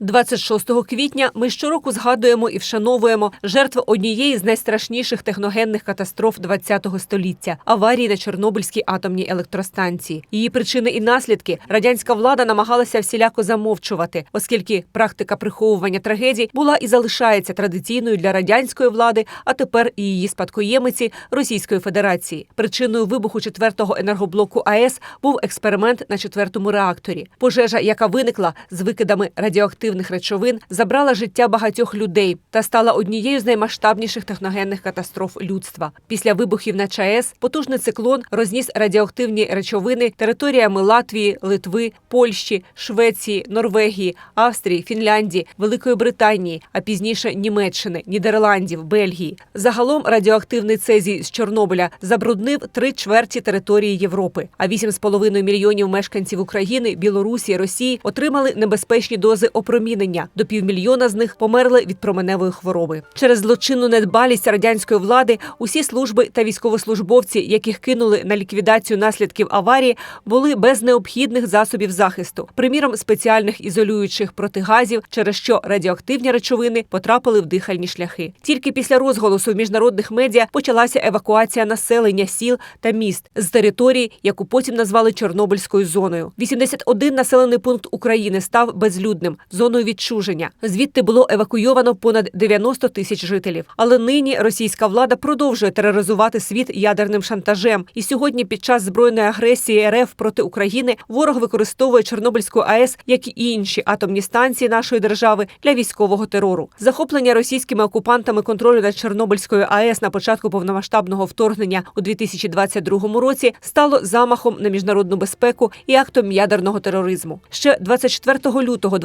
26 квітня ми щороку згадуємо і вшановуємо жертв однієї з найстрашніших техногенних катастроф ХХ століття аварії на Чорнобильській атомній електростанції. Її причини і наслідки радянська влада намагалася всіляко замовчувати, оскільки практика приховування трагедій була і залишається традиційною для радянської влади, а тепер і її спадкоємиці Російської Федерації. Причиною вибуху четвертого енергоблоку АЕС був експеримент на четвертому реакторі. Пожежа, яка виникла з викидами радіоактивних речовин, забрала життя багатьох людей та стала однією з наймасштабніших техногенних катастроф людства. Після вибухів на ЧАЕС потужний циклон розніс радіоактивні речовини територіями Латвії, Литви, Польщі, Швеції, Норвегії, Австрії, Фінляндії, Великої Британії, а пізніше Німеччини, Нідерландів, Бельгії. Загалом радіоактивний цезій з Чорнобиля забруднив три чверті території Європи. А 8,5 мільйонів мешканців України, Білорусі, Росії отримали небезпечні дози опромінення. До півмільйона з них померли від променевої хвороби. Через злочинну недбалість радянської влади усі служби та військовослужбовці, яких кинули на ліквідацію наслідків аварії, були без необхідних засобів захисту, приміром спеціальних ізолюючих протигазів, через що радіоактивні речовини потрапили в дихальні шляхи. Тільки після розголосу в міжнародних медіа почалася евакуація населення сіл та міст з території, яку потім назвали Чорнобильською зоною. 81 населений пункт України став безлюдним зоною відчуження. Звідти було евакуйовано понад 90 тисяч жителів. Але нині російська влада продовжує тероризувати світ ядерним шантажем. І сьогодні, під час збройної агресії РФ проти України, ворог використовує Чорнобильську АЕС, як і інші атомні станції нашої держави для військового терору. Захоплення російськими окупантами контролю над Чорнобильською АЕС на початку повномасштабного вторгнення у 2022 році стало замахом на міжнародну безпеку і актом ядерного тероризму. Ще 24 лютого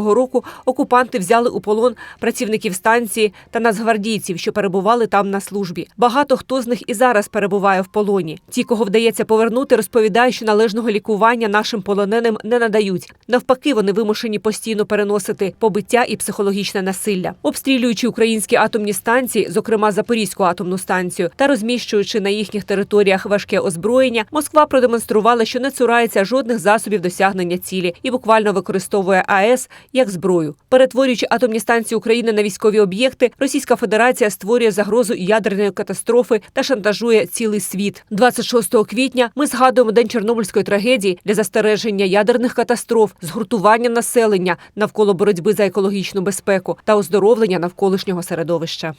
2022 року окупанти взяли у полон працівників станції та нацгвардійців, що перебували там на службі. Багато хто з них і зараз перебуває в полоні. Ті, кого вдається повернути, розповідають, що належного лікування нашим полоненим не надають. Навпаки, вони вимушені постійно переносити побиття і психологічне насилля, обстрілюючи українські атомні станції, зокрема Запорізьку атомну станцію, та розміщуючи на їхніх територіях важке озброєння, Москва продемонструвала, що не цурається жодних засобів досягнення цілі і буквально використовує АЕС як зброю. Перетворюючи атомні станції України на військові об'єкти, Російська Федерація створює загрозу ядерної катастрофи та шантажує цілий світ. 26 квітня ми згадуємо день Чорнобильської трагедії для застереження ядерних катастроф, згуртування населення навколо боротьби за екологічну безпеку та оздоровлення навколишнього середовища.